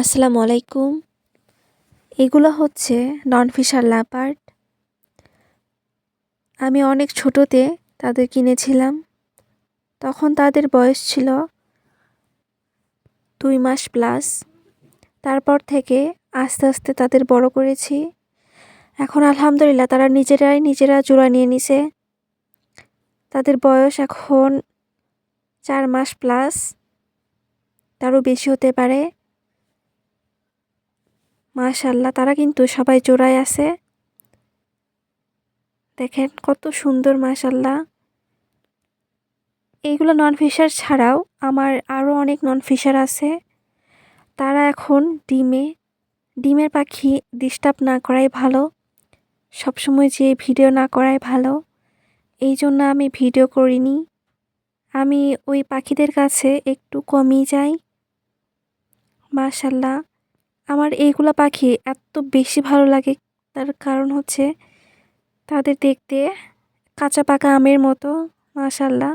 আসসালামু আলাইকুম। এগুলো হচ্ছে নন ফিশার লাপার্ট আমি অনেক ছোটোতে তাদের কিনেছিলাম। তখন তাদের বয়স ছিল দুই মাস প্লাস তারপর থেকে আস্তে আস্তে তাদের বড় করেছি। এখন আলহামদুলিল্লাহ তারা নিজেরাই নিজেরা জোড়া নিয়ে নিছে। তাদের বয়স এখন চার মাস প্লাস তারও বেশি হতে পারে। মাশাল্লাহ তারা কিন্তু সবাই জোড়ায় আছে। দেখেন কত সুন্দর মাশাল্লাহ এইগুলো নন ফিশার ছাড়াও আমার আরও অনেক নন ফিশার আছে। তারা এখন ডিমে, ডিমের পাখি ডিস্টার্ব না করাই ভালো। সবসময় যে ভিডিও না করাই ভালো। এই জন্য আমি ভিডিও করিনি। আমি ওই পাখিদের কাছে একটু কমই যাই। মাশাল্লাহ আমার এইগুলা পাখি এত বেশি ভালো লাগে। তার কারণ হচ্ছে তাদের দেখতে কাঁচা পাকা আমের মতো, মাশাল্লাহ।